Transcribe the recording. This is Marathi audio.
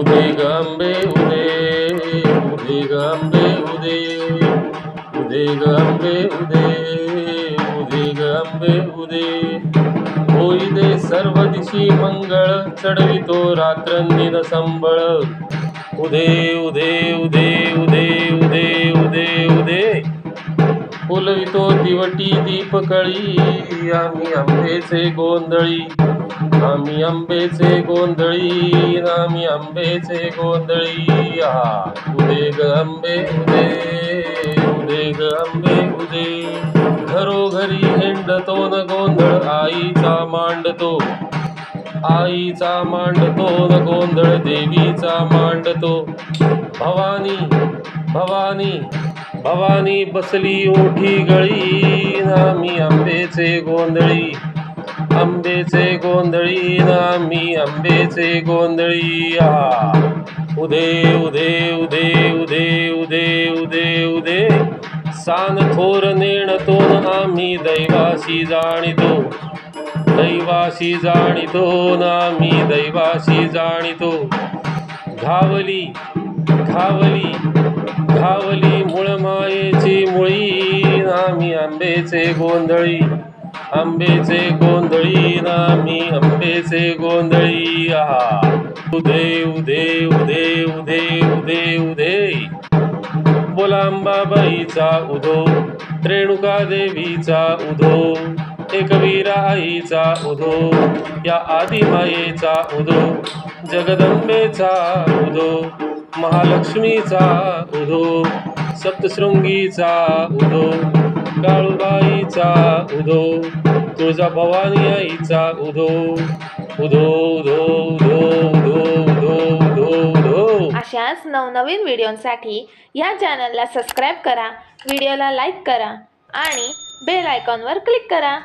उदे गांबे उदे उदे गांबे उदे उदे गांबे उदे उदे गांबे उदे होई दे सर्व दिशी मंगळ चढवितो रात्रंदिन संबळ उदे उदे उदे उदे उदे उदे उदे फुलवितो दिवटी दीपकळी आम्ही आंबेचे गोंधळी आम्ही आंबेचे गोंधळी आम्ही आंबेचे गोंधळी. उदे ग आंबे उदे उदे ग आंबे उदे. घरोघरी हिंडतो न गोंधळ आईचा मांडतो. आईचा मांडतो न गोंधळ देवीचा मांडतो. भवानी भवानी भवानी बसली ओठी गळी रामी आंबेचे गोंधळी. आंबेचे गोंधळी नामी आंबेचे गोंधळी आ. उदे उदे उदे उदे उदे उदे उदे. सान थोर नेणतो न आम्ही दैवाशी जाणितो. दैवाशी जाणितो नामी दैवाशी जाणितो. घावली घावली घावली मुळमायेची मुळी नामी आंबेचे गोंधळी. आंबेचे गोंधळी नामी आंबेचे गोंधळी आहा. उदे उदे उदे उदे उदे उदे. बोला अंबाबाईचा उधो रेणुका देवीचा उधो एकवीरा आईचा उधो या आदिमायेचा उदो जगदंबेचा उधो महालक्ष्मीचा उधो सप्तशृंगीचा उदो काळूबाईचा उधो तुळजा भवानी आईचा उधो उधो उधो उधो उधो उधो उधो उधो अशाच नवनवीन व्हिडिओंसाठी या चॅनलला सबस्क्राईब करा व्हिडिओला लाईक करा आणि बेल आयकॉनवर क्लिक करा.